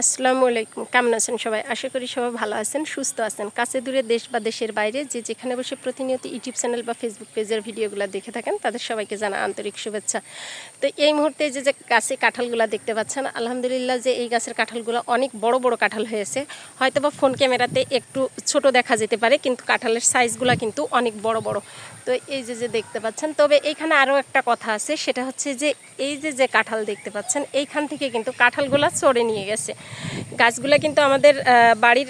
আসসালামু আলাইকুম। কেমন আছেন সবাই? আশা করি সবাই ভালো আছেন, সুস্থ আছেন। কাছে দূরে দেশ বা দেশের বাইরে যে যেখানে বসে প্রতিনিয়ত ইউটিউব চ্যানেল বা ফেসবুক পেজের ভিডিওগুলো দেখে থাকেন, তাদের সবাইকে জানা আন্তরিক শুভেচ্ছা। তো এই মুহূর্তে যে যে গাছে কাঁঠালগুলো দেখতে পাচ্ছেন, আলহামদুলিল্লাহ যে এই গাছের কাঁঠালগুলো অনেক বড় বড় কাঁঠাল হয়েছে। হয়তো বা ফোন ক্যামেরাতে একটু ছোট দেখা যেতে পারে, কিন্তু কাঁঠালের সাইজগুলো কিন্তু অনেক বড় বড়। তো এই যে যে দেখতে পাচ্ছেন, তবে এইখানে আরও একটা কথা আছে, সেটা হচ্ছে যে এই যে যে কাঁঠাল দেখতে পাচ্ছেন, এইখান থেকে কিন্তু কাঁঠালগুলো চড়ে নিয়ে গেছে। গাছগুলো কিন্তু আমাদের বাড়ির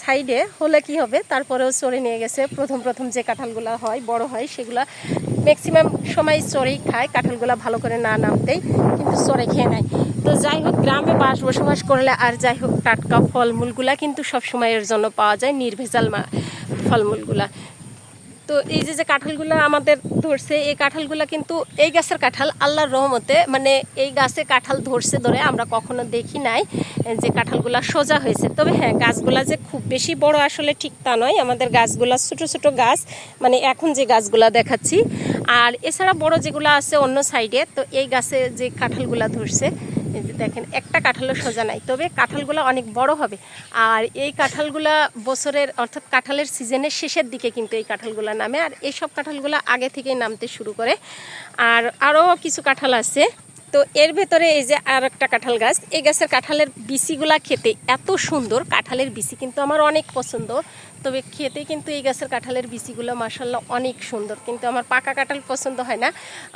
সাইডে হলে কি হবে? তারপরেও চড়ে নিয়ে গেছে। প্রথম প্রথম যে কাঁঠালগুলো হয়, বড় হয়, সেগুলো ম্যাক্সিমাম সময় চড়েই খায়। কাঁঠালগুলো ভালো করে না নামতেই কিন্তু চড়ে খেয়ে নেয়। তো যাই হোক, গ্রামে বাস, বসবাস করলে আর যাই হোক, টাটকা ফলমূলগুলা কিন্তু সব সময়ের জন্য পাওয়া যায়, নির্ভেজাল ফলমূলগুলা। তো এই যে যে কাঁঠালগুলো আমাদের ধরছে, এই কাঁঠালগুলো কিন্তু এই গাছের কাঁঠাল আল্লাহর রহমতে মানে এই গাছে কাঁঠাল ধরছে ধরে আমরা কখনো দেখি নাই যে কাঁঠালগুলো সোজা হয়েছে। তবে হ্যাঁ গাছগুলা যে খুব বেশি বড় আসলে ঠিক তা নয়। আমাদের গাছগুলা ছোট ছোট গাছ মানে এখন যে গাছগুলা দেখাচ্ছি। আর এছাড়া বড় যেগুলো আছে অন্য সাইডে তো এই গাছে যে কাঁঠালগুলা ধরছে দেখেন, একটা কাঁঠালও সোজা নাই, তবে কাঁঠালগুলো অনেক বড় হবে। আর এই কাঁঠালগুলা বছরের, অর্থাৎ কাঁঠালের সিজনের শেষের দিকে কিন্তু এই কাঁঠালগুলো নামে, আর এইসব কাঁঠালগুলো আগে থেকেই নামতে শুরু করে। আর আরও কিছু কাঁঠাল আছে। তো এর ভেতরে এই যে আর একটা কাঁঠাল গাছ, এই গাছের কাঁঠালের বিচিগুলা খেতে এত সুন্দর। কাঁঠালের বিচি কিন্তু আমার অনেক পছন্দ। তবে খেতে কিন্তু এই গাছের কাঁঠালের বিচিগুলো মাসাল্লাহ অনেক সুন্দর। কিন্তু আমার পাকা কাঁঠাল পছন্দ হয় না।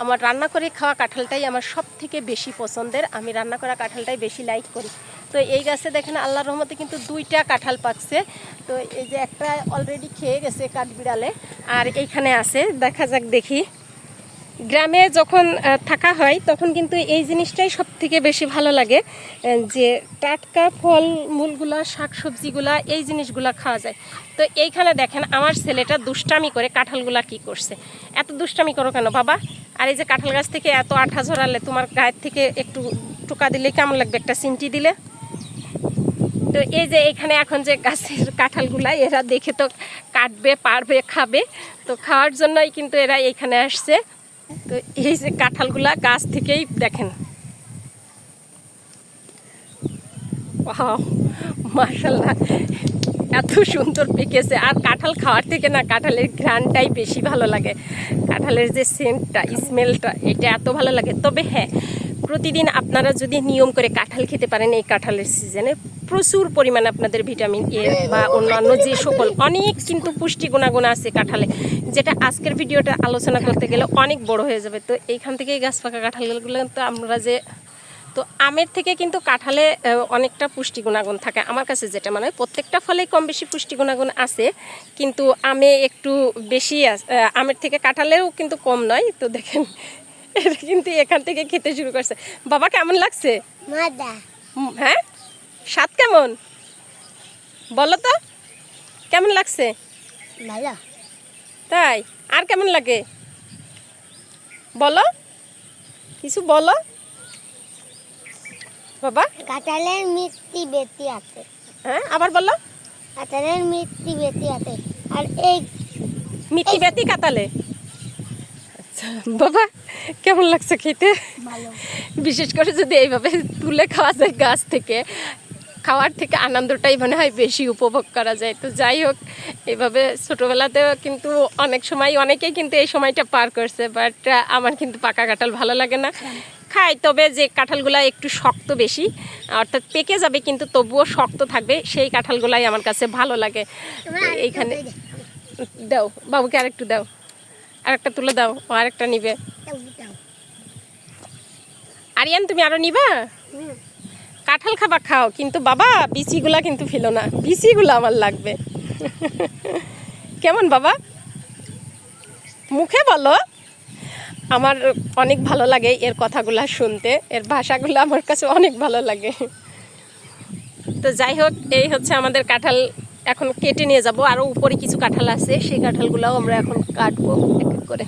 আমার রান্না করে খাওয়া কাঁঠালটাই আমার সব থেকে বেশি পছন্দের। আমি রান্না করা কাঁঠালটাই বেশি লাইক করি। তো এই গাছে দেখেন আল্লাহর রহমতে কিন্তু দুইটা কাঁঠাল পাকছে। তো এই যে একটা অলরেডি খেয়ে গেছে কাঠবিড়ালে। আর এইখানে আছে, দেখা যাক দেখি। গ্রামে যখন থাকা হয়, তখন কিন্তু এই জিনিসটাই সব থেকে বেশি ভালো লাগে যে টাটকা ফল মূলগুলা, শাকসবজিগুলা, এই জিনিসগুলা খাওয়া যায়। তো এইখানে দেখেন, আমার ছেলেটা দুষ্টামি করে কাঁঠালগুলা কি করছে। এত দুষ্টামি করো কেন বাবা? আর এই যে কাঁঠাল গাছ থেকে এত আঠা ঝরালে তোমার গায়ের থেকে একটু টোকা দিলে কেমন লাগবে? একটা সিমটি দিলে? তো এই যে এখানে এখন যে গাছের কাঁঠালগুলা, এরা দেখে তো কাটবে, পারবে, খাবে। তো খাওয়ার জন্যই কিন্তু এরা এইখানে আসছে। তো এই যে কাঁঠালগুলা গাছ থেকেই দেখেন। মার্শাল্লাহ এত সুন্দর পেকেছে। আর কাঁঠাল খাওয়ার থেকে না কাঁঠালের ঘ্রাণটাই বেশি ভালো লাগে। কাঁঠালের যে সেন্টটা স্মেলটা এটা এত ভালো লাগে। তবে হ্যাঁ প্রতিদিন আপনারা যদি নিয়ম করে কাঁঠাল খেতে পারেন এই কাঁঠালের সিজনে প্রচুর পরিমাণে আপনাদের ভিটামিন এ বা অন্যান্য যে সকল অনেক কিন্তু পুষ্টি গুণাগুণ আছে কাঁঠালে। যেটা আজকের ভিডিওটা আলোচনা করতে গেলে অনেক বড় হয়ে যাবে। তো এইখান থেকে গাছ পাকা কাঁঠালগুলো তো আমরা যে তো আমের থেকে কিন্তু কাঁঠালে অনেকটা পুষ্টি গুণাগুণ থাকে আমার কাছে যেটা। মানে হয় প্রত্যেকটা ফলে কম বেশি পুষ্টি গুণাগুণ আছে কিন্তু আমে একটু বেশি আমের থেকে কাঁঠালেও কিন্তু কম নয়। তো দেখেন এটা কিন্তু এখান থেকে খেতে শুরু করছে। বাবা কেমন লাগছে? হ্যাঁ? স্বাদ কেমন? বলো তো কেমন লাগছে? ভালো। তাই আর কেমন লাগে? বলো। কিছু বলো। বাবা। কাঁঠালের মিষ্টি বেতি আছে। হ্যাঁ আবার বলো। কাঁঠালের মিষ্টি বেতি আছে। আর এই মিটি বেতি কাতালে আচ্ছা বাবা কেমন লাগছে খেতে? বিশেষ করে যদি এইভাবে তুলে খাওয়া যায় গাছ থেকে। খাওয়ার থেকে আনন্দটাই মনে হয় বেশি উপভোগ করা যায়। তো যাই হোক এভাবে ছোটোবেলাতেও কিন্তু অনেক সময় অনেকেই কিন্তু এই সময়টা পার করছে বাট আমার কিন্তু পাকা কাঁঠাল ভালো লাগে না। খাই তবে যে কাঁঠালগুলা একটু শক্ত বেশি অর্থাৎ পেকে যাবে কিন্তু তবুও শক্ত থাকবে সেই কাঁঠালগুলাই আমার কাছে ভালো লাগে। এইখানে দাও বাবুকে আরেকটু দাও আরেকটা তুলে দাও ও আরেকটা নিবে। আরিয়ান তুমি আরও নিবা? কাঁঠাল খাবার খাও, কিন্তু বাবা, বিচিগুলা কিন্তু ফেলো না। বিচিগুলো আমার লাগবে। কেমন বাবা? মুখে বলো। আমার অনেক ভালো লাগে এর কথাগুলা শুনতে। এর ভাষাগুলো আমার কাছে অনেক ভালো লাগে। তো যাই হোক, এই হচ্ছে আমাদের কাঁঠাল। এখন কেটে নিয়ে যাব। আরও উপরে কিছু কাঁঠাল আছে, সেই কাঁঠালগুলোও আমরা এখন কাটবো এক করে।